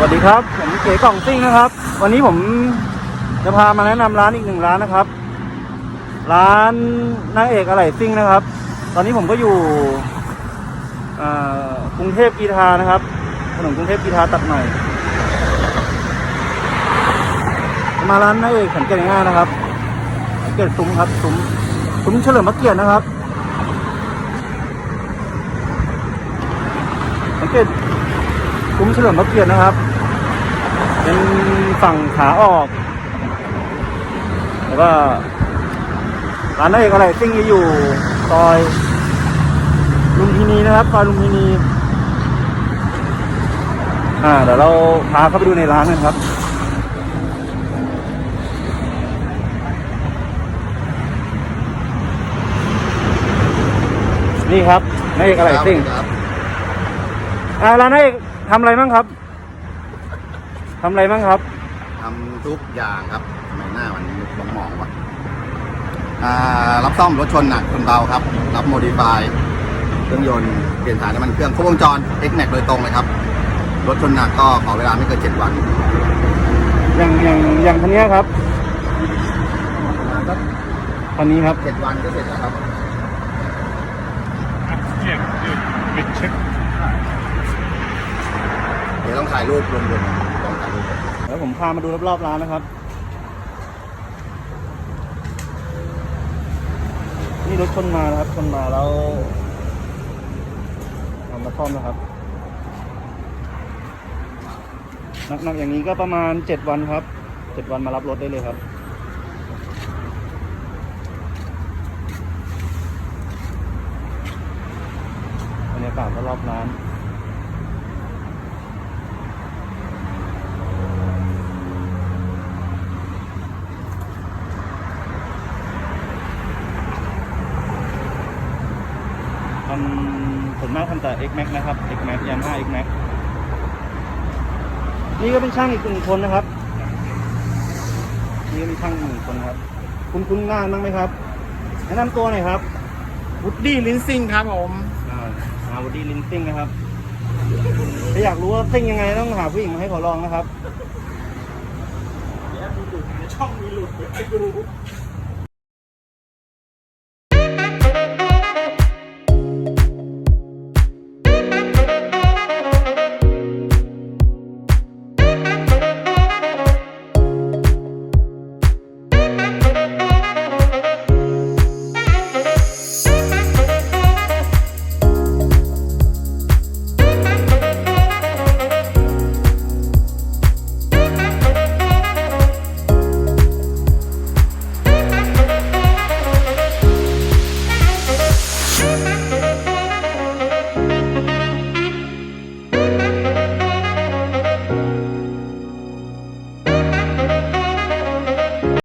สวัสดีครับ ผมเก๋กล่องซิ่งนะครับ วันนี้ผมจะพามาแนะนำร้านอีกหนึ่งร้านนะครับ ร้านนางเอกอะไหล่ซิ่งนะครับ ตอนนี้ผมก็อยู่กรุงเทพกีทานะครับถนนกรุงเทพกีทาตัดใหม่ มาร้านนางเอกสังเกตง่ายๆนะครับสังเกตซุ้มครับซุ้มซุ้มเฉลิมพระเกียรตินะครับสังเกตซุ้มเฉลิมพระเกียรตินะครับ เป็นฝั่งขาออก แล้วก็ร้านนางเอกอะไรซิ่งจะอยู่ซอยลุมพินีนะครับซอยลุมพินี อ่าเดี๋ยวเราพาเข้าไปดูในร้านกันครับนี่ครับนางเอกอะไรซิ่งครับอ่าร้านนางเอกทำอะไรบ้างครับ ทำอะไรบ้างครับ ทำทุกอย่างครับทำไมหน้ามันมองมองๆวะอ่ารับซ่อมรถชนหนักชนเบาครับ รับโมดิฟายเครื่องยนต์เปลี่ยนถ่ายน้ำมันเครื่องครบวงจร X Max โดยตรงเลยครับ รถชนหนักก็ขอเวลาไม่เกิน7วัน อย่างอย่างอย่างคันนี้ครับคันนี้ครับเจ็ดวันก็เสร็จแล้วครับ Check, dude. Big check. เดี๋ยวต้องถ่ายรูปรวมๆต้องถ่ายรูป แล้วผมพามาดูรอบๆร้านนะครับ นี่รถชนมานะครับชนมาแล้วทำมาซ่อมนะครับหนักๆอย่างนี้ก็ประมาณเจ็ดวันครับเจ็ดวันมารับรถได้เลยครับบรรยากาศรอบๆร้านำส่วนมากทำแต่ X Max นะครับ X Max Yamaha X Max นี่ก็เป็นช่างอีกหนึ่งคนนะครับ นี่ก็เป็นช่างอีกหนึ่งคนครับ คุณคุณงานบ้างไหมครับแนะนำตัวหน่อยครับวูดดี้ลินซิงครับผมอ่ามาวันดีลินซิ่งนะครับ ถ้าอยากรู้ว่าซิ่งยังไงต้องหาผู้หญิงมาให้เขาลองนะครับช่องมีหลุดไปดู